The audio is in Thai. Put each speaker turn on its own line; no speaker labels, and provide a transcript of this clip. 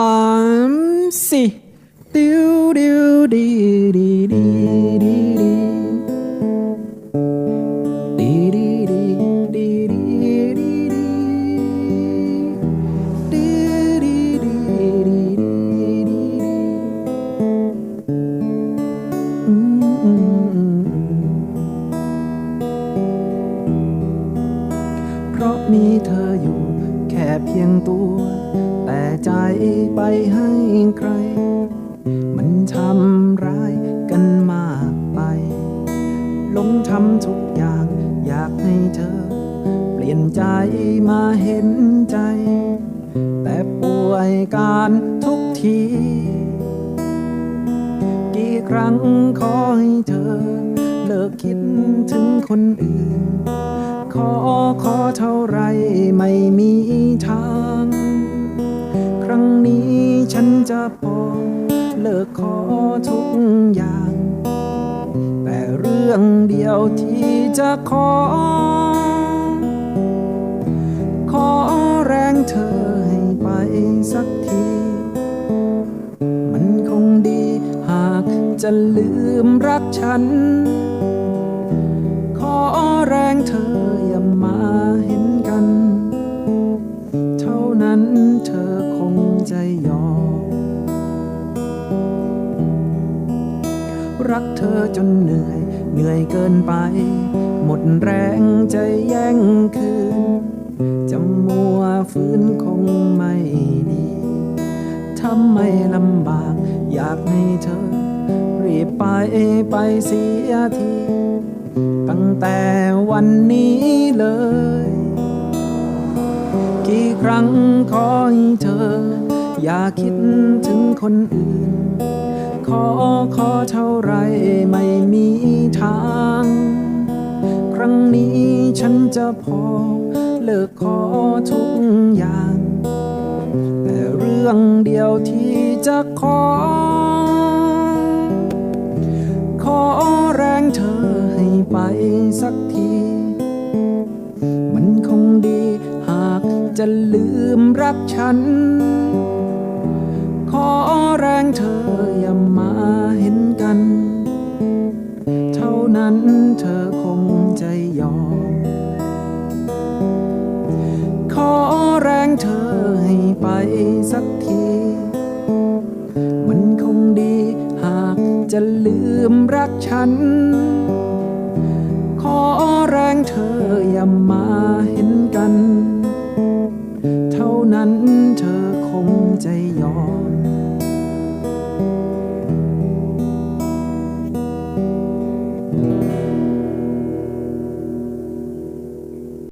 ามสี่ดิวดิวดีดีดีดีดีดีดีดีดีดีดีดีดีดีดีดีดีอืมอืมอืมเพราะมีเธออยู่แค่เพียงตัว แต่ใจไปให้ใคร มันทำร้ายกันมากไป ลงทำทุกอย่าง อยากให้เธอ เปลี่ยนใจมาเห็นใจ แต่ป่วยการทุกที กี่ครั้งขอให้เธอ เลิกคิดถึงคนอื่น ขอขอเท่าไรไม่มีทาง ฉันจะพอเลิกขอทุกอย่าง แต่เรื่องเดียวที่จะขอ ขอแรงเธอให้ไปสักที มันคงดีหากจะลืมรักฉัน ขอแรงเธออย่ามาเห็น รักเธอจนเหนื่อย เหนื่อยเกินไป หมดแรงจะแย่งคืนจะมัวฟื้นคงไม่ดีทำไม่ลำบาก อยากให้เธอ รีบไปไปเสียที ตั้งแต่วันนี้เลย กี่ครั้งขอให้เธอ อย่าคิดถึงคนอื่น ขอขอเท่าไรไม่มีทาง ครั้งนี้ฉันจะพอเลิกขอทุกอย่าง แต่เรื่องเดียวที่จะขอ ขอแรงเธอให้ไปสักที มันคงดีหากจะลืมรักฉัน ขอแรงเธออย่ามาเห็นกัน เท่านั้นเธอคงใจยอม ขอแรงเธอให้ไปสักที มันคงดีหากจะลืมรักฉัน ขอแรงเธออย่ามาเห็นกัน เท่านั้นเธอคงใจยอม